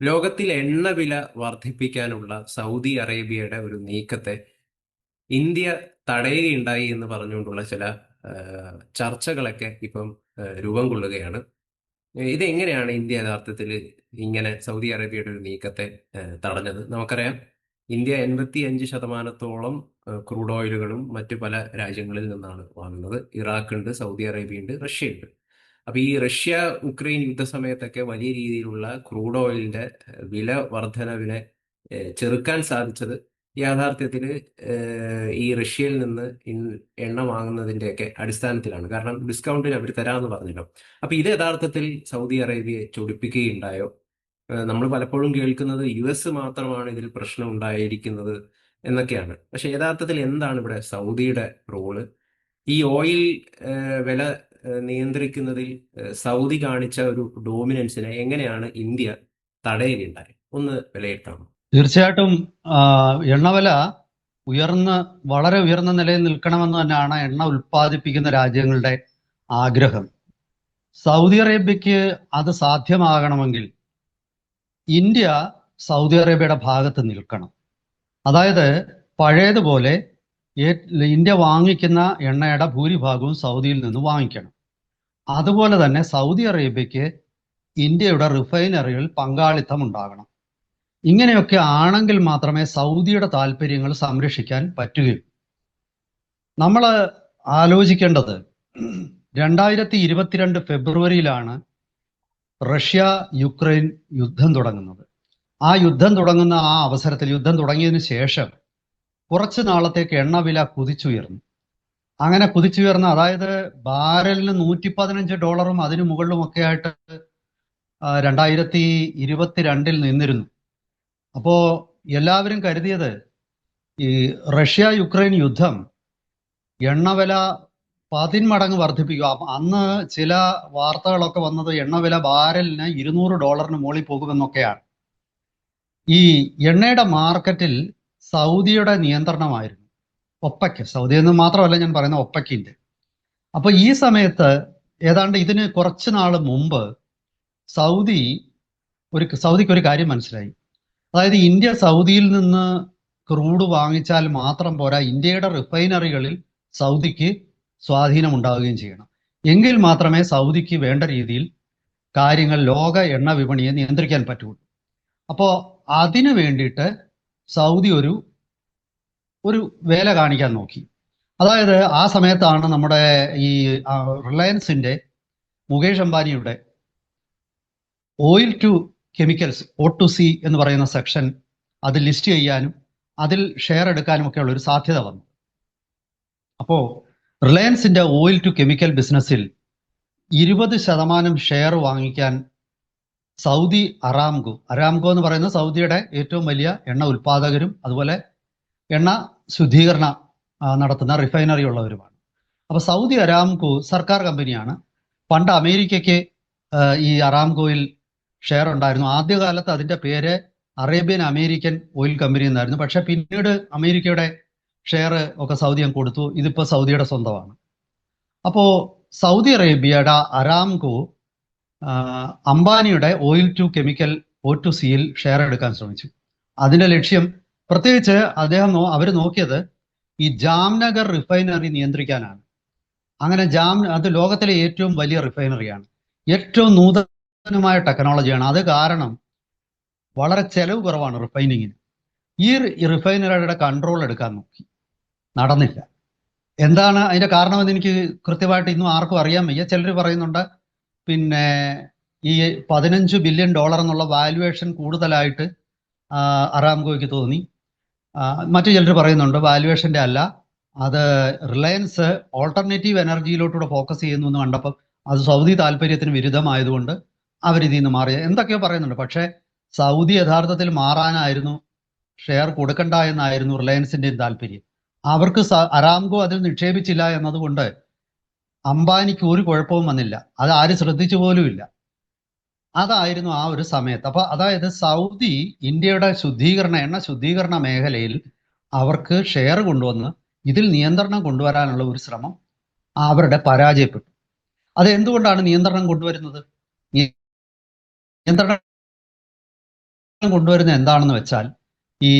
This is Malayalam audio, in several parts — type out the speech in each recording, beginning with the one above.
ലോകത്തിൽ എണ്ണവില വർദ്ധിപ്പിക്കാനുള്ള സൗദി അറേബ്യയുടെ ഒരു നീക്കത്തെ ഇന്ത്യ തടയുകയുണ്ടായി എന്ന് പറഞ്ഞുകൊണ്ടുള്ള ചില ചർച്ചകളൊക്കെ ഇപ്പം രൂപം കൊള്ളുകയാണ്. ഇതെങ്ങനെയാണ് ഇന്ത്യ യഥാർത്ഥത്തിൽ ഇങ്ങനെ സൗദി അറേബ്യയുടെ ഒരു നീക്കത്തെ തടഞ്ഞത്? നമുക്കറിയാം ഇന്ത്യ എൺപത്തി അഞ്ച് ശതമാനത്തോളം ക്രൂഡ് ഓയിലുകളും മറ്റു പല രാജ്യങ്ങളിൽ നിന്നാണ് വാങ്ങുന്നത്. ഇറാഖ് ഉണ്ട് സൗദി അറേബ്യ ഉണ്ട് റഷ്യ ഉണ്ട് അപ്പൊ ഈ റഷ്യ ഉക്രൈൻ യുദ്ധ സമയത്തൊക്കെ വലിയ രീതിയിലുള്ള ക്രൂഡ് ഓയിലിന്റെ വില വർധനവിനെ ചെറുക്കാൻ സാധിച്ചത് യാഥാർത്ഥ്യത്തിൽ ഈ റഷ്യയിൽ നിന്ന് എണ്ണ വാങ്ങുന്നതിന്റെയൊക്കെ അടിസ്ഥാനത്തിലാണ്. കാരണം ഡിസ്കൗണ്ടിന് അവർ തരാമെന്ന് പറഞ്ഞല്ലോ. അപ്പൊ ഇത് യഥാർത്ഥത്തിൽ സൗദി അറേബ്യയെ ചൊടിപ്പിക്കുകയുണ്ടായോ? നമ്മൾ പലപ്പോഴും കേൾക്കുന്നത് യു എസ് മാത്രമാണ് ഇതിൽ പ്രശ്നം ഉണ്ടായിരിക്കുന്നത് എന്നൊക്കെയാണ്. പക്ഷെ യഥാർത്ഥത്തിൽ എന്താണ് ഇവിടെ സൗദിയുടെ റോൾ? ഈ ഓയിൽ വില നിയന്ത്രിക്കുന്നതിൽ സൗദി കാണിച്ച ഒരു ഡോമിനൻസിനെ എങ്ങനെയാണ് ഇന്ത്യ തടയുകയുണ്ടായത് ഒന്ന് വിലയിരുത്താമോ തീർച്ചയായിട്ടും എണ്ണവില ഉയർന്ന് വളരെ ഉയർന്ന നിലയിൽ നിൽക്കണമെന്ന് തന്നെയാണ് എണ്ണ ഉൽപ്പാദിപ്പിക്കുന്ന രാജ്യങ്ങളുടെ ആഗ്രഹം. സൗദി അറേബ്യക്ക് അത് സാധ്യമാകണമെങ്കിൽ ഇന്ത്യ സൗദി അറേബ്യയുടെ ഭാഗത്ത് നിൽക്കണം. അതായത് പഴയതുപോലെ ഇന്ത്യ വാങ്ങിക്കുന്ന എണ്ണയുടെ ഭൂരിഭാഗവും സൗദിയിൽ നിന്ന് വാങ്ങിക്കണം. അതുപോലെ തന്നെ സൗദി അറേബ്യക്ക് ഇന്ത്യയുടെ റിഫൈനറികളിൽ പങ്കാളിത്തം ഉണ്ടാകണം. ഇങ്ങനെയൊക്കെ ആണെങ്കിൽ മാത്രമേ സൗദിയുടെ താല്പര്യങ്ങൾ സംരക്ഷിക്കാൻ പറ്റുകയുള്ളൂ. നമ്മൾ ആലോചിക്കേണ്ടത് രണ്ടായിരത്തി ഇരുപത്തിരണ്ട് ഫെബ്രുവരിയിലാണ് റഷ്യ യുക്രൈൻ യുദ്ധം തുടങ്ങുന്നത്. ആ യുദ്ധം തുടങ്ങുന്ന ആ അവസരത്തിൽ യുദ്ധം തുടങ്ങിയതിനു ശേഷം കുറച്ച് നാളത്തേക്ക് എണ്ണവില കുതിച്ചുയർന്നു. അങ്ങനെ കുതിച്ചുയർന്ന അതായത് ബാരലിന് നൂറ്റി പതിനഞ്ച് ഡോളറും അതിനു മുകളിലുമൊക്കെ ആയിട്ട് രണ്ടായിരത്തി ഇരുപത്തിരണ്ടിൽ നിന്നിരുന്നു. അപ്പോ എല്ലാവരും കരുതിയത് ഈ റഷ്യ യുക്രൈൻ യുദ്ധം എണ്ണവില പതിന്മടങ്ങ് വർദ്ധിപ്പിക്കും. അന്ന് ചില വാർത്തകളൊക്കെ വന്നത് എണ്ണവില ബാരലിന് ഇരുന്നൂറ് ഡോളറിന് മുകളിൽ പോകുമെന്നൊക്കെയാണ്. ഈ എണ്ണയുടെ മാർക്കറ്റിൽ സൗദിയുടെ നിയന്ത്രണമായിരുന്നു. ഒപ്പയ്ക്ക്. സൗദി എന്ന് മാത്രമല്ല ഞാൻ പറയുന്ന ഒപ്പയ്ക്കിന്റെ അപ്പൊ ഈ സമയത്ത് ഏതാണ്ട് ഇതിന് കുറച്ച് നാൾ മുമ്പ് സൗദി ഒരു സൗദിക്ക് ഒരു കാര്യം മനസ്സിലായി. അതായത് ഇന്ത്യ സൗദിയിൽ നിന്ന് ക്രൂഡ് വാങ്ങിച്ചാൽ മാത്രം പോരാ ഇന്ത്യയുടെ റിഫൈനറികളിൽ സൗദിക്ക് സ്വാധീനം ഉണ്ടാവുകയും ചെയ്യണം. എങ്കിൽ മാത്രമേ സൗദിക്ക് വേണ്ട രീതിയിൽ കാര്യങ്ങൾ ലോക എണ്ണ വിപണിയെ നിയന്ത്രിക്കാൻ പറ്റുള്ളൂ. അപ്പോൾ അതിനു വേണ്ടിയിട്ട് സൗദി ഒരു ഒരു വേല കാണിക്കാൻ നോക്കി. അതായത് ആ സമയത്താണ് നമ്മുടെ ഈ റിലയൻസിന്റെ മുകേഷ് അംബാനിയുടെ oil to chemicals O to C എന്ന് പറയുന്ന സെക്ഷൻ അത് ലിസ്റ്റ് ചെയ്യാനും അതിൽ ഷെയർ എടുക്കാനും ഒക്കെ ഉള്ളൊരു സാധ്യത വന്നു. അപ്പോ റിലയൻസിന്റെ ഓയിൽ ടു കെമിക്കൽ ബിസിനസ്സിൽ ഇരുപത് ശതമാനം ഷെയർ വാങ്ങിക്കാൻ സൗദി അറാംഗോ അറാംഗോ എന്ന് പറയുന്ന സൗദിയുടെ ഏറ്റവും വലിയ എണ്ണ ഉൽപാദകരും അതുപോലെ എണ്ണ ശുദ്ധീകരണ നടത്തുന്ന റിഫൈനറി ഉള്ളവരുമാണ് അപ്പൊ സൗദി അരാംകോ സർക്കാർ കമ്പനിയാണ്. പണ്ട് അമേരിക്കയ്ക്ക് ഈ അറാംകോയിൽ ഷെയർ ഉണ്ടായിരുന്നു. ആദ്യകാലത്ത് അതിന്റെ പേര് അറേബ്യൻ അമേരിക്കൻ ഓയിൽ കമ്പനി എന്നായിരുന്നു. പക്ഷെ പിന്നീട് അമേരിക്കയുടെ ഷെയർ ഒക്കെ സൗദി അങ്ങ് കൊടുത്തു. ഇതിപ്പോ സൗദിയുടെ സ്വന്തമാണ്. അപ്പോ സൗദി അറേബ്യയുടെ അരാംകോ അംബാനിയുടെ oil to chemical O to സിയിൽ ഷെയർ എടുക്കാൻ ശ്രമിച്ചു. അതിന്റെ ലക്ഷ്യം പ്രത്യേകിച്ച് അദ്ദേഹം നോ അവർ നോക്കിയത് ഈ ജാംനഗർ റിഫൈനറി നിയന്ത്രിക്കാനാണ്. അങ്ങനെ ജാം അത് ലോകത്തിലെ ഏറ്റവും വലിയ റിഫൈനറിയാണ്. ഏറ്റവും നൂതനമായ ടെക്നോളജിയാണ്. അത് കാരണം വളരെ ചെലവ് കുറവാണ് റിഫൈനിങ്ങിന്. ഈ റിഫൈനറിയുടെ കൺട്രോൾ എടുക്കാൻ നോക്കി. നടന്നില്ല. എന്താണ് അതിന്റെ കാരണമെന്ന് എനിക്ക് കൃത്യമായിട്ട് ഇന്നും ആർക്കും അറിയാൻ വയ്യ. ചിലർ പറയുന്നുണ്ട് പിന്നെ ഈ പതിനഞ്ച് ബില്യൺ ഡോളർ എന്നുള്ള വാല്യുവേഷൻ കൂടുതലായിട്ട് അറാംഗോയ്ക്ക് തോന്നി. മറ്റു ചിലർ പറയുന്നുണ്ട് വാല്യുവേഷന്റെ അല്ല. അത് റിലയൻസ് ഓൾട്ടർനേറ്റീവ് എനർജിയിലോട്ടൂടെ ഫോക്കസ് ചെയ്യുന്നു എന്ന് കണ്ടപ്പോൾ അത് സൗദി താല്പര്യത്തിന് വിരുദ്ധമായതുകൊണ്ട് അവരിതിൽ നിന്ന് മാറിയ എന്തൊക്കെയോ പറയുന്നുണ്ട്. പക്ഷേ സൗദി യഥാർത്ഥത്തിൽ മാറാനായിരുന്നു ഷെയർ കൊടുക്കണ്ട എന്നായിരുന്നു റിലയൻസിന്റെ താല്പര്യം. അവർക്ക് അറാംകോ അതിൽ നിക്ഷേപിച്ചില്ല എന്നതുകൊണ്ട് അംബാനിക്ക് ഒരു കുഴപ്പവും വന്നില്ല. അത് ആരും ശ്രദ്ധിച്ചു പോലുമില്ല. അതായിരുന്നു ആ ഒരു സമയത്ത്. അപ്പൊ അതായത് സൗദി ഇന്ത്യയുടെ ശുദ്ധീകരണ എണ്ണ ശുദ്ധീകരണ മേഖലയിൽ അവർക്ക് ഷെയർ കൊണ്ടുവന്ന് ഇതിൽ നിയന്ത്രണം കൊണ്ടുവരാനുള്ള ഒരു ശ്രമം അവരുടെ പരാജയപ്പെട്ടു. അത് എന്തുകൊണ്ടാണ് നിയന്ത്രണം കൊണ്ടുവരുന്നത്? നിയന്ത്രണം കൊണ്ടുവരുന്ന എന്താണെന്ന് വെച്ചാൽ ഈ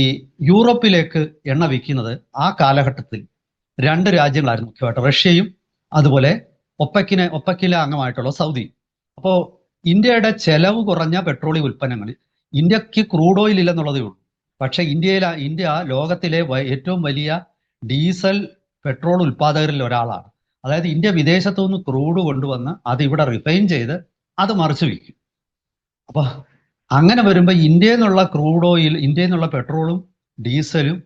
യൂറോപ്പിലേക്ക് എണ്ണ വിൽക്കുന്നത് ആ കാലഘട്ടത്തിൽ രണ്ട് രാജ്യങ്ങളായിരുന്നു മുഖ്യമായിട്ട്. റഷ്യയും അതുപോലെ ഒപ്പക്കിനെ ഒപ്പക്കിലെ അംഗമായിട്ടുള്ള സൗദി. അപ്പോൾ ഇന്ത്യയുടെ ചെലവ് കുറഞ്ഞ പെട്രോളിയം ഉൽപ്പന്നങ്ങൾ. ഇന്ത്യയ്ക്ക് ക്രൂഡ് ഓയിൽ ഇല്ലെന്നുള്ളതേ ഉള്ളൂ. പക്ഷെ ഇന്ത്യയിൽ ഇന്ത്യ ലോകത്തിലെ ഏറ്റവും വലിയ ഡീസൽ പെട്രോൾ ഉൽപാദകരിൽ ഒരാളാണ്. അതായത് ഇന്ത്യ വിദേശത്തു നിന്ന് ക്രൂഡ് കൊണ്ടുവന്ന് അത് ഇവിടെ റിഫൈൻ ചെയ്ത് അത് മറിച്ചു വിൽക്കും. അപ്പൊ അങ്ങനെ വരുമ്പോൾ ഇന്ത്യയിൽ നിന്നുള്ള ക്രൂഡ് ഓയിൽ ഇന്ത്യയിൽ നിന്നുള്ള പെട്രോളും ഡീസലും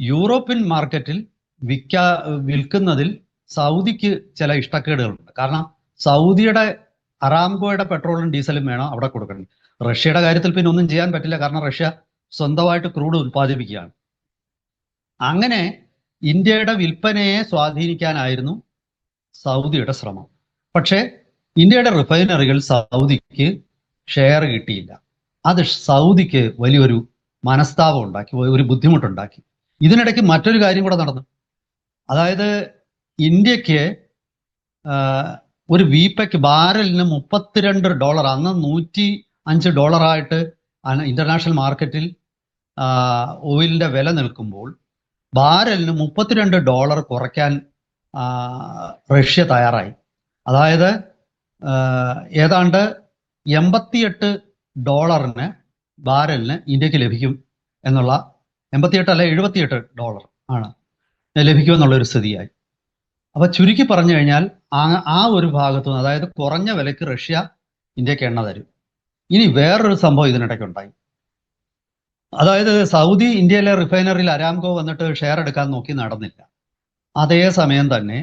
യൂറോപ്യൻ മാർക്കറ്റിൽ വിൽക്കാ വിൽക്കുന്നതിൽ സൗദിക്ക് ചില ഇഷ്ടക്കേടുകളുണ്ട്. കാരണം സൗദിയുടെ അറാംകോയുടെ പെട്രോളും ഡീസലും വേണം അവിടെ കൊടുക്കണം. റഷ്യയുടെ കാര്യത്തിൽ പിന്നെ ഒന്നും ചെയ്യാൻ പറ്റില്ല. കാരണം റഷ്യ സ്വന്തമായിട്ട് ക്രൂഡ് ഉൽപ്പാദിപ്പിക്കുകയാണ്. അങ്ങനെ ഇന്ത്യയുടെ വിൽപ്പനയെ സ്വാധീനിക്കാനായിരുന്നു സൗദിയുടെ ശ്രമം. പക്ഷേ ഇന്ത്യയുടെ റിഫൈനറികൾ സൗദിക്ക് ഷെയർ കിട്ടിയില്ല. അത് സൗദിക്ക് വലിയൊരു മനസ്താപം ഉണ്ടാക്കി ഒരു ബുദ്ധിമുട്ടുണ്ടാക്കി. ഇതിനിടയ്ക്ക് മറ്റൊരു കാര്യം കൂടെ നടന്നു. അതായത് ഇന്ത്യയ്ക്ക് ഒരു വീപ്പയ്ക്ക് ബാരലിന് മുപ്പത്തിരണ്ട് ഡോളർ അന്ന് നൂറ്റി അഞ്ച് ഡോളറായിട്ട് ഇന്റർനാഷണൽ മാർക്കറ്റിൽ ഓയിലിന്റെ വില നിൽക്കുമ്പോൾ ബാരലിന് മുപ്പത്തിരണ്ട് ഡോളർ കുറയ്ക്കാൻ റഷ്യ തയ്യാറായി. അതായത് ഏതാണ്ട് എൺപത്തിയെട്ട് ഡോളറിന് ബാരലിന് ഇന്ത്യയ്ക്ക് ലഭിക്കും എന്നുള്ള എൺപത്തിയെട്ട് അല്ല എഴുപത്തിയെട്ട് ഡോളർ ആണ് ലഭിക്കുമെന്നുള്ള ഒരു സ്ഥിതിയായി. അപ്പൊ ചുരുക്കി പറഞ്ഞു കഴിഞ്ഞാൽ ആ ഒരു ഭാഗത്തു നിന്ന് അതായത് കുറഞ്ഞ വിലയ്ക്ക് റഷ്യ ഇന്ത്യയ്ക്ക് എണ്ണ തരും. ഇനി വേറൊരു സംഭവം ഇതിനിടയ്ക്ക് ഉണ്ടായി. അതായത് സൗദി ഇന്ത്യയിലെ റിഫൈനറിയിൽ അരാംകോ വന്നിട്ട് ഷെയർ എടുക്കാൻ നോക്കി നടന്നില്ല. അതേ സമയം തന്നെ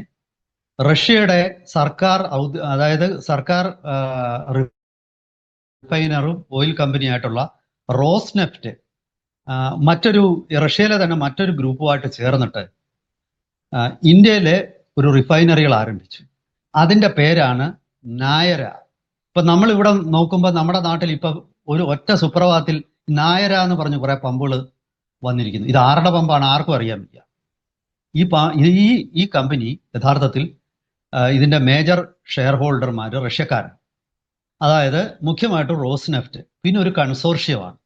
റഷ്യയുടെ സർക്കാർ അതായത് സർക്കാർ റിഫൈനറും ഓയിൽ കമ്പനിയായിട്ടുള്ള റോസ്നെഫ്റ്റ് മറ്റൊരു റഷ്യയിലെ തന്നെ മറ്റൊരു ഗ്രൂപ്പുമായിട്ട് ചേർന്നിട്ട് ഇന്ത്യയിലെ ഒരു റിഫൈനറികൾ ആരംഭിച്ചു. അതിന്റെ പേരാണ് നായര. ഇപ്പൊ നമ്മൾ ഇവിടെ നോക്കുമ്പോൾ നമ്മുടെ നാട്ടിൽ ഇപ്പൊ ഒരു ഒറ്റ സുപ്രഭാതത്തിൽ നായര എന്ന് പറഞ്ഞ് കുറെ പമ്പുകൾ വന്നിരിക്കുന്നു. ഇത് ആരുടെ പമ്പാണ്? ആർക്കും അറിയാൻ വയ്യ. ഈ ഈ ഈ കമ്പനി യഥാർത്ഥത്തിൽ ഇതിന്റെ മേജർ ഷെയർ ഹോൾഡർമാർ റഷ്യക്കാരാണ്. അതായത് മുഖ്യമായിട്ടും റോസ്നെഫ്റ്റ് പിന്നെ ഒരു കൺസോർഷ്യമാണ്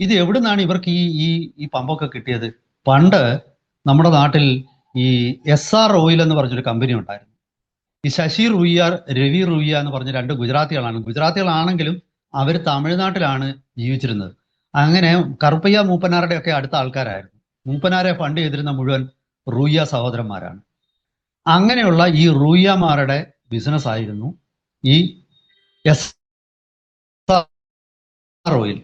ഇത് എവിടുന്നാണ് ഇവർക്ക് ഈ ഈ ഈ പമ്പൊക്കെ കിട്ടിയത്? പണ്ട് നമ്മുടെ നാട്ടിൽ ഈ എസ് ആർ ഓയിൽ എന്ന് പറഞ്ഞൊരു കമ്പനി ഉണ്ടായിരുന്നു. ഈ ശശി റുയ്യ രവി റുയ്യ എന്ന് പറഞ്ഞ രണ്ട് ഗുജറാത്തികളാണ്. ഗുജറാത്തികളാണെങ്കിലും അവർ തമിഴ്നാട്ടിലാണ് ജീവിച്ചിരുന്നത്. അങ്ങനെ കറുപ്പയ്യ മൂപ്പനാരുടെ ഒക്കെ അടുത്ത ആൾക്കാരായിരുന്നു. മൂപ്പനാരെ ഫണ്ട് ചെയ്തിരുന്ന മുഴുവൻ റൂയ്യ സഹോദരന്മാരാണ്. അങ്ങനെയുള്ള ഈ റൂയ്യമാരുടെ ബിസിനസ് ആയിരുന്നു ഈ എസ് ആർ ഓയിൽ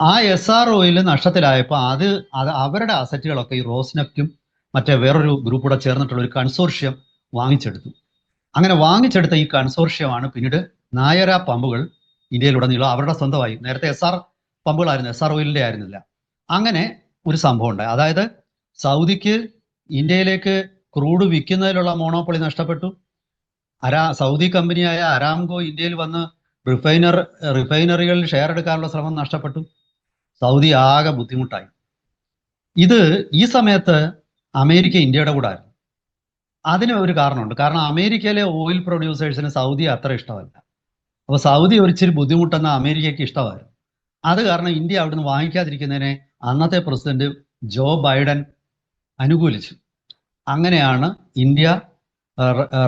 ആ എസ് ആർ ഓയിൽ നഷ്ടത്തിലായപ്പോൾ അത് അത് അവരുടെ അസറ്റുകളൊക്കെ ഈ റോസ്നെഫ്റ്റും മറ്റേ വേറൊരു ഗ്രൂപ്പ് കൂടെ ചേർന്നിട്ടുള്ള ഒരു കൺസോർഷ്യം വാങ്ങിച്ചെടുത്തു. അങ്ങനെ വാങ്ങിച്ചെടുത്ത ഈ കൺസോർഷ്യമാണ് പിന്നീട് നായര പമ്പുകൾ ഇന്ത്യയിലുടനീളം അവരുടെ സ്വന്തമായി. നേരത്തെ എസ് ആർ പമ്പുകളായിരുന്നു. എസ് ആർ ഓയിലിന്റെ ആയിരുന്നില്ല. അങ്ങനെ ഒരു സംഭവം ഉണ്ടായി. അതായത് സൗദിക്ക് ഇന്ത്യയിലേക്ക് ക്രൂഡ് വിൽക്കുന്നതിലുള്ള മോണോപ്പൊളി നഷ്ടപ്പെട്ടു. അരാ സൗദി കമ്പനിയായ അരാംകോ ഇന്ത്യയിൽ വന്ന് റിഫൈനർ റിഫൈനറികളിൽ ഷെയർ എടുക്കാനുള്ള ശ്രമം നഷ്ടപ്പെട്ടു. സൗദി ആകെ ബുദ്ധിമുട്ടായി. ഇത് ഈ സമയത്ത് അമേരിക്ക ഇന്ത്യയുടെ കൂടെ ആയിരുന്നു. അതിന് ഒരു കാരണമുണ്ട്. കാരണം അമേരിക്കയിലെ ഓയിൽ പ്രൊഡ്യൂസേഴ്സിന് സൗദി അത്ര ഇഷ്ടമല്ല. അപ്പൊ സൗദി ഒരിച്ചിരി ബുദ്ധിമുട്ടെന്ന അമേരിക്കയ്ക്ക് ഇഷ്ടമായിരുന്നു. അത് കാരണം ഇന്ത്യ അവിടുന്ന് വാങ്ങിക്കാതിരിക്കുന്നതിനെ അന്നത്തെ പ്രസിഡന്റ് ജോ ബൈഡൻ അനുകൂലിച്ചു. അങ്ങനെയാണ് ഇന്ത്യ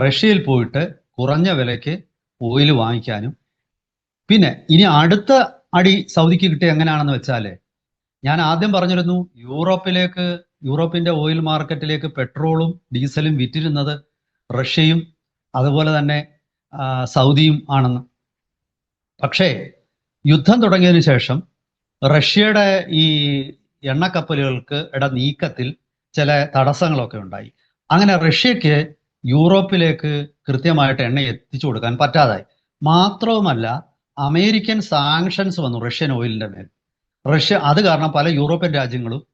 റഷ്യയിൽ പോയിട്ട് കുറഞ്ഞ വിലയ്ക്ക് ഓയിൽ വാങ്ങിക്കാനും. പിന്നെ ഇനി അടുത്ത അടി സൗദിക്ക് കിട്ടിയ എങ്ങനെയാണെന്ന് വെച്ചാൽ ഞാൻ ആദ്യം പറഞ്ഞിരുന്നു യൂറോപ്പിലേക്ക് യൂറോപ്പിന്റെ ഓയിൽ മാർക്കറ്റിലേക്ക് പെട്രോളും ഡീസലും വിറ്റിരുന്നത് റഷ്യയും അതുപോലെ തന്നെ സൗദിയും ആണെന്ന്. പക്ഷേ യുദ്ധം തുടങ്ങിയതിനു ശേഷം റഷ്യയുടെ ഈ എണ്ണക്കപ്പലുകൾക്ക് ഇട നീക്കത്തിൽ ചില തടസ്സങ്ങളൊക്കെ ഉണ്ടായി. അങ്ങനെ റഷ്യക്ക് യൂറോപ്പിലേക്ക് കൃത്യമായിട്ട് എണ്ണ എത്തിച്ചു കൊടുക്കാൻ പറ്റാതായി. മാത്രവുമല്ല അമേരിക്കൻ സാങ്ഷൻസ് വന്നു റഷ്യൻ ഓയിലിന്റെ മേൽ. റഷ്യ അത് കാരണം പല യൂറോപ്യൻ രാജ്യങ്ങളും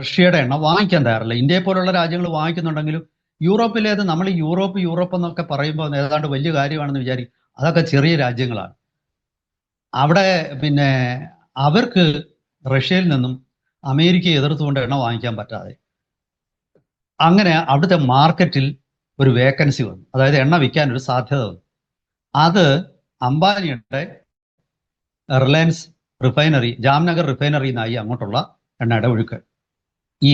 റഷ്യയുടെ എണ്ണ വാങ്ങിക്കാൻ തയ്യാറില്ല. ഇന്ത്യയെ പോലുള്ള രാജ്യങ്ങൾ വാങ്ങിക്കുന്നുണ്ടെങ്കിലും യൂറോപ്പിലേത് നമ്മൾ യൂറോപ്പ് യൂറോപ്പ് എന്നൊക്കെ പറയുമ്പോൾ ഏതാണ്ട് വലിയ കാര്യമാണെന്ന് വിചാരിക്കും. അതൊക്കെ ചെറിയ രാജ്യങ്ങളാണ്. അവിടെ പിന്നെ അവർക്ക് റഷ്യയിൽ നിന്നും അമേരിക്കയെ എതിർത്തുകൊണ്ട് എണ്ണ വാങ്ങിക്കാൻ പറ്റാതെ. അങ്ങനെ അവിടുത്തെ മാർക്കറ്റിൽ ഒരു വേക്കൻസി വന്നു. അതായത് എണ്ണ വിൽക്കാൻ ഒരു സാധ്യത വന്നു. അത് അംബാനിയുടെ റിലയൻസ് റിഫൈനറി ജാംനഗർ റിഫൈനറി നിന്നായി അങ്ങോട്ടുള്ള എണ്ണയുടെ ഒഴുക്ക്. ഈ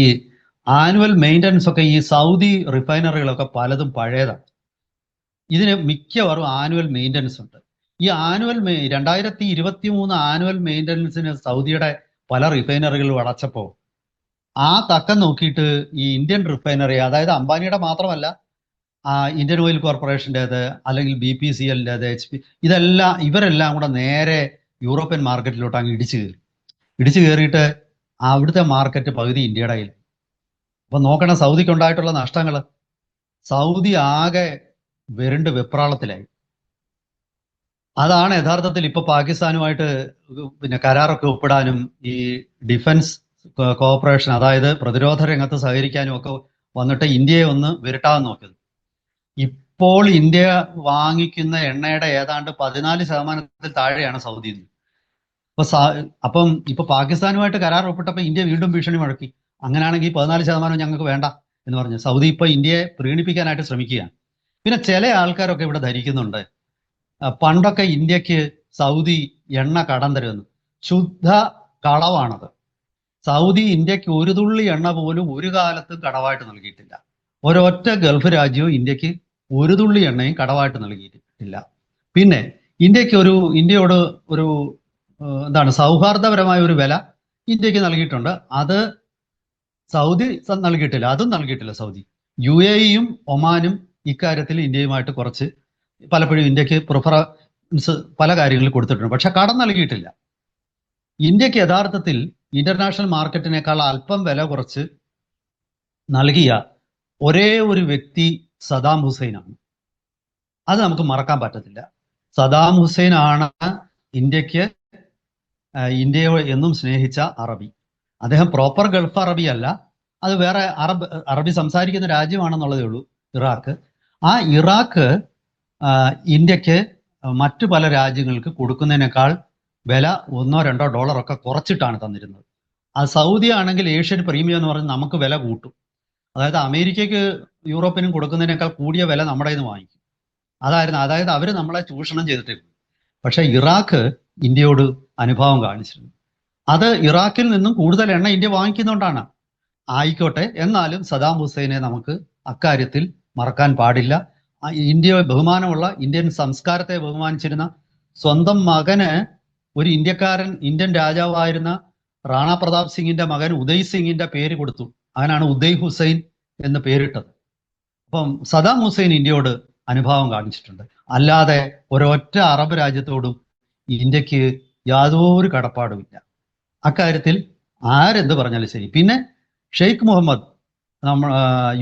ആനുവൽ മെയിന്റനൻസ് ഒക്കെ ഈ സൗദി റിഫൈനറികളൊക്കെ പലതും പഴയതാണ്. ഇതിന് മിക്കവാറും ആനുവൽ മെയിന്റനൻസ് ഉണ്ട്. ഈ ആനുവൽ മെയ് രണ്ടായിരത്തി ഇരുപത്തി മൂന്ന് ആനുവൽ മെയിന്റനൻസിന് സൗദിയുടെ പല റിഫൈനറികളും അടച്ചപ്പോൾ ആ തക്കം നോക്കിയിട്ട് ഈ ഇന്ത്യൻ റിഫൈനറി അതായത് അംബാനിയുടെ മാത്രമല്ല ഇന്ത്യൻ ഓയിൽ കോർപ്പറേഷന്റേത് അല്ലെങ്കിൽ ബി പി സി എല്ലിന്റെത് എച്ച് പി ഇതെല്ലാം ഇവരെല്ലാം കൂടെ നേരെ യൂറോപ്യൻ മാർക്കറ്റിലോട്ട് അങ്ങ് ഇടിച്ചു കയറി. ഇടിച്ചു കയറിയിട്ട് അവിടുത്തെ മാർക്കറ്റ് പകുതി ഇന്ത്യയുടെ കയ്യിൽ. അപ്പൊ നോക്കണം സൗദിക്ക് ഉണ്ടായിട്ടുള്ള നഷ്ടങ്ങൾ. സൗദി ആകെ വരണ്ട് വെപ്രാളത്തിലായി. അതാണ് യഥാർത്ഥത്തിൽ ഇപ്പൊ പാകിസ്ഥാനുമായിട്ട് പിന്നെ കരാറൊക്കെ ഒപ്പിടാനും ഈ ഡിഫൻസ് കോപ്പറേഷൻ അതായത് പ്രതിരോധ രംഗത്ത് സഹകരിക്കാനും ഒക്കെ വന്നിട്ട് ഇന്ത്യയെ ഒന്ന് വിരട്ടാൻ നോക്കിയത്. ഇപ്പോൾ ഇന്ത്യ വാങ്ങിക്കുന്ന എണ്ണയുടെ ഏതാണ്ട് പതിനാല് ശതമാനത്തിൽ താഴെയാണ് സൗദി ഇപ്പൊ സാ- അപ്പം ഇപ്പൊ പാകിസ്ഥാനുമായിട്ട് കരാർ ഒപ്പിട്ടപ്പോ ഇന്ത്യ വീണ്ടും ഭീഷണി മുഴക്കി. അങ്ങനെയാണെങ്കിൽ പതിനാല് ശതമാനം ഞങ്ങൾക്ക് വേണ്ട എന്ന് പറഞ്ഞു സൗദി ഇപ്പൊ ഇന്ത്യയെ പ്രീണിപ്പിക്കാനായിട്ട് ശ്രമിക്കുകയാണ്. പിന്നെ ചില ആൾക്കാരൊക്കെ ഇവിടെ ധരിക്കുന്നുണ്ട്. പണ്ടൊക്കെ ഇന്ത്യയ്ക്ക് സൗദി എണ്ണ കടം തരുമെന്ന്. ശുദ്ധ കളവാണത്. സൗദി ഇന്ത്യയ്ക്ക് ഒരു തുള്ളി എണ്ണ പോലും ഒരു കാലത്തും കടവായിട്ട് നൽകിയിട്ടില്ല. ഒരൊറ്റ ഗൾഫ് രാജ്യവും ഇന്ത്യയ്ക്ക് ഒരു തുള്ളി എണ്ണയും കടവായിട്ട് നൽകിയിട്ടില്ല. പിന്നെ ഇന്ത്യയ്ക്ക് ഒരു ഇന്ത്യയോട് ഒരു എന്താണ് സൗഹാർദ്ദപരമായ ഒരു വില ഇന്ത്യയ്ക്ക് നൽകിയിട്ടുണ്ട്. അത് സൗദി നൽകിയിട്ടില്ല. അതും നൽകിയിട്ടില്ല സൗദി. യു എ ഇയും ഒമാനും ഇക്കാര്യത്തിൽ ഇന്ത്യയുമായിട്ട് കുറച്ച് പലപ്പോഴും ഇന്ത്യയ്ക്ക് പ്രിഫറൻസ് പല കാര്യങ്ങളിൽ കൊടുത്തിട്ടുണ്ട്. പക്ഷെ കടം നൽകിയിട്ടില്ല. ഇന്ത്യയ്ക്ക് യഥാർത്ഥത്തിൽ ഇന്റർനാഷണൽ മാർക്കറ്റിനേക്കാൾ അല്പം വില കുറച്ച് നൽകിയ ഒരേ ഒരു വ്യക്തി സദാം ഹുസൈനാണ്. അത് നമുക്ക് മറക്കാൻ പറ്റത്തില്ല. സദാം ഹുസൈൻ ആണ് ഇന്ത്യയ്ക്ക് ഇന്ത്യയെ എന്നും സ്നേഹിച്ച അറബി. അദ്ദേഹം പ്രോപ്പർ ഗൾഫ് അറബി അല്ല അത് വേറെ അറബ് അറബി സംസാരിക്കുന്ന രാജ്യമാണെന്നുള്ളതേ ഉള്ളൂ ഇറാഖ്. ആ ഇറാഖ് ഇന്ത്യയ്ക്ക് മറ്റു പല രാജ്യങ്ങൾക്ക് കൊടുക്കുന്നതിനേക്കാൾ വില ഒന്നോ രണ്ടോ ഡോളറൊക്കെ കുറച്ചിട്ടാണ് തന്നിരുന്നത്. ആ സൗദി ആണെങ്കിൽ ഏഷ്യൻ പ്രീമിയം എന്ന് പറഞ്ഞ് നമുക്ക് വില കൂട്ടും. അതായത് അമേരിക്കയ്ക്ക് യൂറോപ്പിനും കൊടുക്കുന്നതിനേക്കാൾ കൂടിയ വില നമ്മുടെ നിന്ന് വാങ്ങിക്കും. അതായിരുന്നു അതായത് അവർ നമ്മളെ ചൂഷണം ചെയ്തിട്ടുണ്ട് പക്ഷേ ഇറാഖ് ഇന്ത്യയോട് അനുഭാവം കാണിച്ചിരുന്നു. അത് ഇറാഖിൽ നിന്നും കൂടുതൽ എണ്ണ ഇന്ത്യ വാങ്ങിക്കുന്നതുകൊണ്ടാണ് ആയിക്കോട്ടെ എന്നാലും സദാം ഹുസൈനെ നമുക്ക് അക്കാര്യത്തിൽ മറക്കാൻ പാടില്ല. ആ ഇന്ത്യയെ ബഹുമാനമുള്ള ഇന്ത്യൻ സംസ്കാരത്തെ ബഹുമാനിച്ചിരുന്ന സ്വന്തം മകന് ഒരു ഇന്ത്യക്കാരൻ ഇന്ത്യൻ രാജാവായിരുന്ന റാണാ പ്രതാപ് സിംഗിന്റെ മകൻ ഉദയ് സിംഗിന്റെ പേര് കൊടുത്തു. അവനാണ് ഉദയ് ഹുസൈൻ എന്ന് പേരിട്ടത്. അപ്പം സദാം ഹുസൈൻ ഇന്ത്യയോട് അനുഭാവം കാണിച്ചിട്ടുണ്ട്. അല്ലാതെ ഒരൊറ്റ അറബ് രാജ്യത്തോടും ഇന്ത്യയ്ക്ക് യാതൊരു കടപ്പാടുമില്ല അക്കാര്യത്തിൽ ആരെന്ത് പറഞ്ഞാലും ശരി. പിന്നെ ഷെയ്ഖ് മുഹമ്മദ് നമ്മ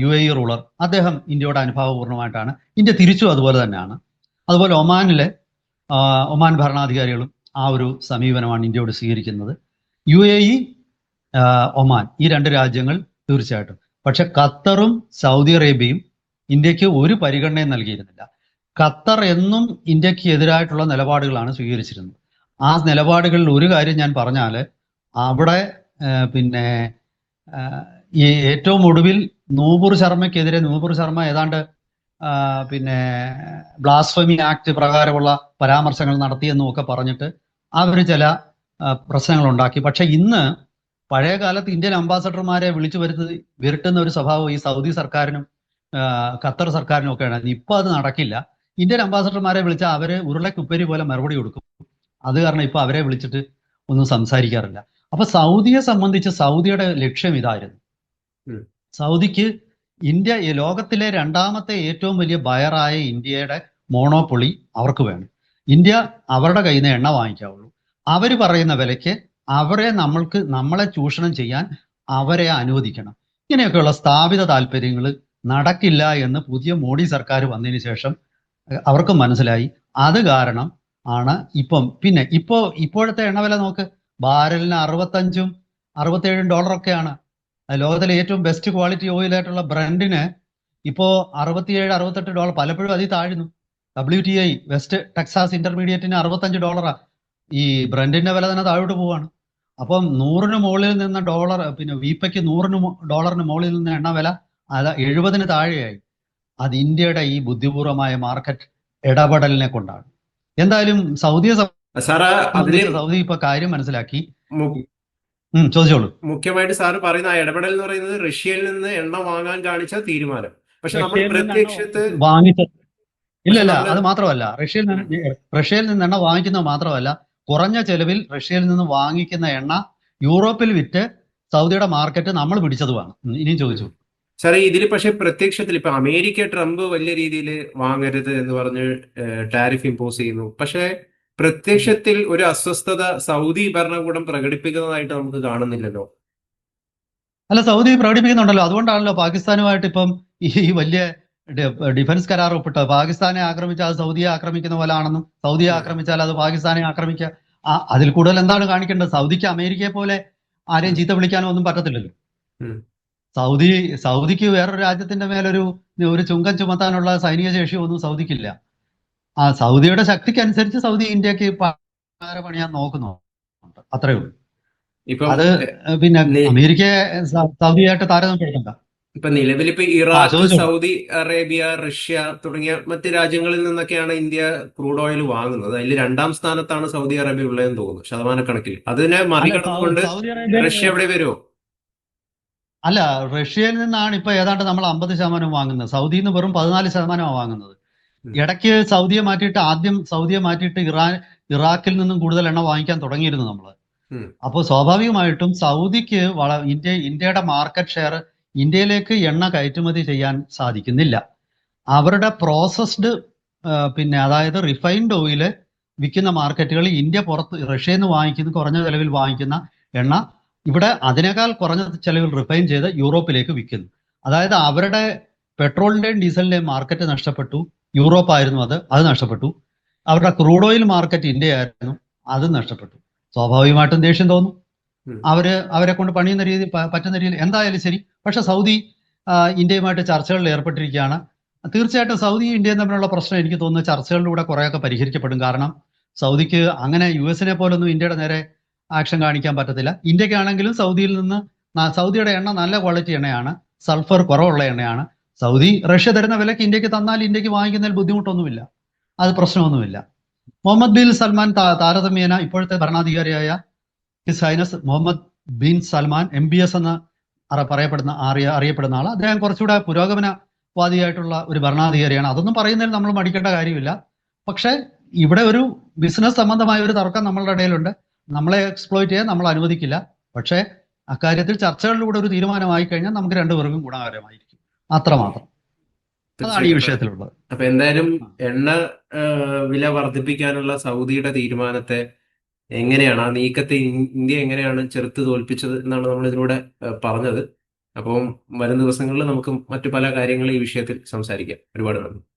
യു എ റൂളർ അദ്ദേഹം ഇന്ത്യയുടെ അനുഭാവപൂർണമായിട്ടാണ് ഇന്ത്യ തിരിച്ചും അതുപോലെ തന്നെയാണ്. അതുപോലെ ഒമാനിലെ ഒമാൻ ഭരണാധികാരികളും ആ ഒരു സമീപനമാണ് ഇന്ത്യയോട് സ്വീകരിക്കുന്നത്. യു എ ഇ ഒമാൻ ഈ രണ്ട് രാജ്യങ്ങൾ തീർച്ചയായിട്ടും. പക്ഷെ ഖത്തറും സൗദി അറേബ്യയും ഇന്ത്യയ്ക്ക് ഒരു പരിഗണനയും നൽകിയിരുന്നില്ല. ഖത്തർ എന്നും ഇന്ത്യയ്ക്ക് എതിരായിട്ടുള്ള നിലപാടുകളാണ് സ്വീകരിച്ചിരുന്നത്. ആ നിലപാടുകളിൽ ഒരു കാര്യം ഞാൻ പറഞ്ഞാൽ അവിടെ പിന്നെ ഈ ഏറ്റവും ഒടുവിൽ നൂപുർ ശർമ്മയ്ക്കെതിരെ നൂപുർ ശർമ്മ ഏതാണ്ട് പിന്നെ ബ്ലാസ്ഫമി ആക്ട് പ്രകാരമുള്ള പരാമർശങ്ങൾ നടത്തിയെന്നും ഒക്കെ പറഞ്ഞിട്ട് അവർ ചില പ്രശ്നങ്ങൾ ഉണ്ടാക്കി പക്ഷെ ഇന്ന് പഴയ കാലത്ത് ഇന്ത്യൻ അംബാസഡർമാരെ വിളിച്ചു വരുത്തി വിരട്ടുന്ന ഒരു സ്വഭാവം ഈ സൗദി സർക്കാരിനും ഖത്തർ സർക്കാരിനും ഒക്കെയാണ്. ഇപ്പൊ അത് നടക്കില്ല. ഇന്ത്യൻ അംബാസഡർമാരെ വിളിച്ചാൽ അവർ ഉരുളക്കുപ്പേരി പോലെ മറുപടി കൊടുക്കും. അത് കാരണം ഇപ്പൊ അവരെ വിളിച്ചിട്ട് ഒന്നും സംസാരിക്കാറില്ല. അപ്പൊ സൗദിയെ സംബന്ധിച്ച് സൗദിയുടെ ലക്ഷ്യം ഇതായിരുന്നു. സൗദിക്ക് ഇന്ത്യ ലോകത്തിലെ രണ്ടാമത്തെ ഏറ്റവും വലിയ ബയറായ ഇന്ത്യയുടെ മോണോപ്പൊളി അവർക്ക് വേണം. ഇന്ത്യ അവരുടെ കയ്യിൽ നിന്ന് എണ്ണ വാങ്ങിക്കാവുള്ളൂ. അവർ പറയുന്ന വിലയ്ക്ക് അവരെ നമ്മൾക്ക് നമ്മളെ ചൂഷണം ചെയ്യാൻ അവരെ അനുവദിക്കണം. ഇങ്ങനെയൊക്കെയുള്ള സ്ഥാപിത താല്പര്യങ്ങൾ നടക്കില്ല എന്ന് പുതിയ മോഡി സർക്കാർ വന്നതിന് ശേഷം അവർക്ക് മനസ്സിലായി. അത് കാരണം ആണ് ഇപ്പം. പിന്നെ ഇപ്പോ ഇപ്പോഴത്തെ എണ്ണവില നോക്ക്. ബാരലിന് അറുപത്തഞ്ചും അറുപത്തേഴും ഡോളറൊക്കെയാണ് ലോകത്തിലെ ഏറ്റവും ബെസ്റ്റ് ക്വാളിറ്റി ഓയിലായിട്ടുള്ള ബ്രണ്ടിന് ഇപ്പോ അറുപത്തിയേഴ് അറുപത്തെട്ട് ഡോളർ പലപ്പോഴും അതിൽ താഴ്ന്നു. W T I West Texas ഇന്റർമീഡിയറ്റിന് അറുപത്തഞ്ച് ഡോളറാ ഈ ബ്രണ്ടിന്റെ വില തന്നെ താഴോട്ട് പോവാണ്. അപ്പം നൂറിന് മുകളിൽ നിന്ന് ഡോളർ പിന്നെ വീപ്പയ്ക്ക് നൂറിന് ഡോളറിന് മുകളിൽ നിന്ന് എണ്ണ വില അത് എഴുപതിന് താഴെയായി. അത് ഇന്ത്യയുടെ ഈ ബുദ്ധിപൂർവമായ മാർക്കറ്റ് ഇടപെടലിനെ കൊണ്ടാണ്. എന്തായാലും സൗദിയെ സാറ് അതിൽ സൗദി ഇപ്പൊ കാര്യം മനസ്സിലാക്കി. ചോദിച്ചോളൂ. മുഖ്യമായിട്ട് സാറ് പറയുന്ന ഇടപെടൽ എന്ന് പറയുന്നത് റഷ്യയിൽ നിന്ന് എണ്ണ വാങ്ങാൻ കാണിച്ച തീരുമാനം. പക്ഷെ നമ്മൾ പ്രത്യക്ഷത്ത് വാങ്ങിച്ച ഇല്ല ഇല്ല അത് മാത്രമല്ല. റഷ്യയിൽ നിന്ന് റഷ്യയിൽ നിന്ന് എണ്ണ വാങ്ങിക്കുന്നത് മാത്രമല്ല കുറഞ്ഞ ചെലവിൽ റഷ്യയിൽ നിന്ന് വാങ്ങിക്കുന്ന എണ്ണ യൂറോപ്പിൽ വിറ്റ് സൗദിയുടെ മാർക്കറ്റ് നമ്മൾ പിടിച്ചതുമാണ്. ഇനിയും ചോദിച്ചു. സാറേ ഇതിൽ പക്ഷേ പ്രത്യക്ഷത്തിൽ ഇപ്പൊ അമേരിക്ക ട്രംപ് വലിയ രീതിയിൽ വാങ്ങരുത് എന്ന് പറഞ്ഞ് ടാരിഫ് ഇമ്പോസ് ചെയ്യുന്നു. പക്ഷെ പ്രത്യക്ഷത്തിൽ ഒരു അസ്വസ്ഥത സൗദി ഭരണകൂടം പ്രകടിപ്പിക്കുന്നതായിട്ട് നമുക്ക് കാണുന്നില്ലല്ലോ. അല്ല സൗദി പ്രകടിപ്പിക്കുന്നുണ്ടല്ലോ. അതുകൊണ്ടാണല്ലോ പാകിസ്ഥാനുമായിട്ട് ഇപ്പം ഈ വലിയ ഡിഫൻസ് കരാർ ഒപ്പിട്ട് പാകിസ്ഥാനെ ആക്രമിച്ചാൽ സൗദിയെ ആക്രമിക്കുന്ന പോലെ ആണെന്നും സൗദിയെ ആക്രമിച്ചാൽ അത് പാകിസ്ഥാനെ ആക്രമിക്കുക അതിൽ കൂടുതൽ എന്താണ് കാണിക്കേണ്ടത്? സൗദിക്ക് അമേരിക്കയെ പോലെ ആരെയും ചീത്ത വിളിക്കാനോ ഒന്നും പറ്റത്തില്ലല്ലോ. സൗദി സൗദിക്ക് വേറൊരു രാജ്യത്തിന്റെ മേലൊരു ഒരു ചുങ്കം ചുമത്താനുള്ള സൈനിക ശേഷി ഒന്നും സൗദിക്കില്ല. ആ സൗദിയുടെ ശക്തിക്ക് അനുസരിച്ച് സൗദി ഇന്ത്യയ്ക്ക് പണിയാൻ നോക്കുന്നു അത്രേ ഉള്ളൂ. ഇപ്പം അത് പിന്നെ അമേരിക്ക അമേരിക്കയെ സൗദിയായിട്ട് താരതമ്യപ്പെടുത്തണ്ട ഇപ്പൊ നിലവിൽ ഇപ്പൊ ഇറാഖ് സൗദി അറേബ്യ റഷ്യ തുടങ്ങിയ മറ്റ് രാജ്യങ്ങളിൽ നിന്നൊക്കെയാണ് ഇന്ത്യ ക്രൂഡ് ഓയിൽ വാങ്ങുന്നത്. അതിൽ രണ്ടാം സ്ഥാനത്താണ് സൗദി അറേബ്യ ഉള്ളതെന്ന് തോന്നുന്നു. ശതമാനക്കണക്കിൽ. അതിനെ മറികടന്നുകൊണ്ട് റഷ്യ എവിടെ വരുമോ അല്ല റഷ്യയിൽ നിന്നാണ് ഇപ്പൊ ഏതാണ്ട് നമ്മൾ അമ്പത് ശതമാനം വാങ്ങുന്നത്. സൗദിയിൽ നിന്ന് വെറും പതിനാല് ശതമാനമാണ് വാങ്ങുന്നത്. ഇടയ്ക്ക് സൗദിയെ മാറ്റിയിട്ട് ആദ്യം സൗദിയെ മാറ്റിയിട്ട് ഇറാൻ ഇറാഖിൽ നിന്നും കൂടുതൽ എണ്ണ വാങ്ങിക്കാൻ തുടങ്ങിയിരുന്നു നമ്മൾ. അപ്പോൾ സ്വാഭാവികമായിട്ടും സൗദിക്ക് വള ഇന്ത്യ ഇന്ത്യയുടെ മാർക്കറ്റ് ഷെയർ ഇന്ത്യയിലേക്ക് എണ്ണ കയറ്റുമതി ചെയ്യാൻ സാധിക്കുന്നില്ല. അവരുടെ പ്രോസസ്ഡ് പിന്നെ അതായത് റിഫൈൻഡ് ഓയിൽ വിൽക്കുന്ന മാർക്കറ്റുകളിൽ ഇന്ത്യ പുറത്ത് റഷ്യയിൽ നിന്ന് വാങ്ങിക്കുന്ന കുറഞ്ഞ ചെലവിൽ വാങ്ങിക്കുന്ന എണ്ണ ഇവിടെ അതിനേക്കാൾ കുറഞ്ഞ ചെലവിൽ റിഫൈൻ ചെയ്ത് യൂറോപ്പിലേക്ക് വിൽക്കുന്നു. അതായത് അവരുടെ പെട്രോളിന്റെയും ഡീസലിന്റെയും മാർക്കറ്റ് നഷ്ടപ്പെട്ടു. യൂറോപ്പ് ആയിരുന്നു അത് അത് നഷ്ടപ്പെട്ടു. അവരുടെ ക്രൂഡ് ഓയിൽ മാർക്കറ്റ് ഇന്ത്യ ആയിരുന്നു അത് നഷ്ടപ്പെട്ടു. സ്വാഭാവികമായിട്ടും ദേഷ്യം തോന്നും. അവർ അവരെ കൊണ്ട് പണിയുന്ന രീതി പറ്റുന്ന രീതിയിൽ എന്തായാലും ശരി. പക്ഷെ സൗദി ഇന്ത്യയുമായിട്ട് ചർച്ചകളിൽ ഏർപ്പെട്ടിരിക്കുകയാണ്. തീർച്ചയായിട്ടും സൗദി ഇന്ത്യയും തമ്മിലുള്ള പ്രശ്നം എനിക്ക് തോന്നുന്നു ചർച്ചകളിലൂടെ കുറേയൊക്കെ പരിഹരിക്കപ്പെടും. കാരണം സൗദിക്ക് അങ്ങനെ യു എസിനെ പോലൊന്നും ഇന്ത്യയുടെ നേരെ ആക്ഷൻ കാണിക്കാൻ പറ്റത്തില്ല. ഇന്ത്യക്കാണെങ്കിലും സൗദിയിൽ നിന്ന് സൗദിയുടെ എണ്ണ നല്ല ക്വാളിറ്റി എണ്ണയാണ്. സൾഫർ കുറവുള്ള എണ്ണയാണ്. സൗദി റഷ്യ തരുന്ന വിലക്ക് ഇന്ത്യയ്ക്ക് തന്നാൽ ഇന്ത്യയ്ക്ക് വാങ്ങിക്കുന്നതിൽ ബുദ്ധിമുട്ടൊന്നുമില്ല. അത് പ്രശ്നമൊന്നുമില്ല. മുഹമ്മദ് ബിൻ സൽമാൻ താരതമ്യേന ഇപ്പോഴത്തെ ഭരണാധികാരിയായ His Highness Mohammed bin Salman M B S എന്ന് പറയപ്പെടുന്ന അറിയ അറിയപ്പെടുന്ന ആൾ അദ്ദേഹം കുറച്ചുകൂടെ പുരോഗമനവാദിയായിട്ടുള്ള ഒരു ഭരണാധികാരിയാണ്. അതൊന്നും പറയുന്നതിൽ നമ്മൾ മടിക്കേണ്ട കാര്യമില്ല. പക്ഷേ ഇവിടെ ഒരു ബിസിനസ് സംബന്ധമായ ഒരു തർക്കം നമ്മളുടെ ഇടയിലുണ്ട്. നമ്മളെ എക്സ്പ്ലോയിറ്റ് ചെയ്യാൻ നമ്മൾ അനുവദിക്കില്ല. പക്ഷേ അക്കാര്യത്തിൽ ചർച്ചകളിലൂടെ ഒരു തീരുമാനമായി കഴിഞ്ഞാൽ നമുക്ക് രണ്ടുപേർക്കും ഗുണകരമായിരിക്കും. അത്രമാത്രം. അതാണ് ഈ വിഷയത്തിലുള്ളത്. അപ്പൊ എന്തായാലും എണ്ണ വില വർദ്ധിപ്പിക്കാനുള്ള സൗദിയുടെ തീരുമാനത്തെ എങ്ങനെയാണ് ആ നീക്കത്തെ ഇന്ത്യ എങ്ങനെയാണ് ചെറുത്ത് തോൽപ്പിച്ചത് എന്നാണ് നമ്മൾ ഇതിലൂടെ പറഞ്ഞത്. അപ്പം വരും ദിവസങ്ങളിൽ നമുക്ക് മറ്റു പല കാര്യങ്ങളും ഈ വിഷയത്തിൽ സംസാരിക്കാം. ഒരുപാട് നന്ദി.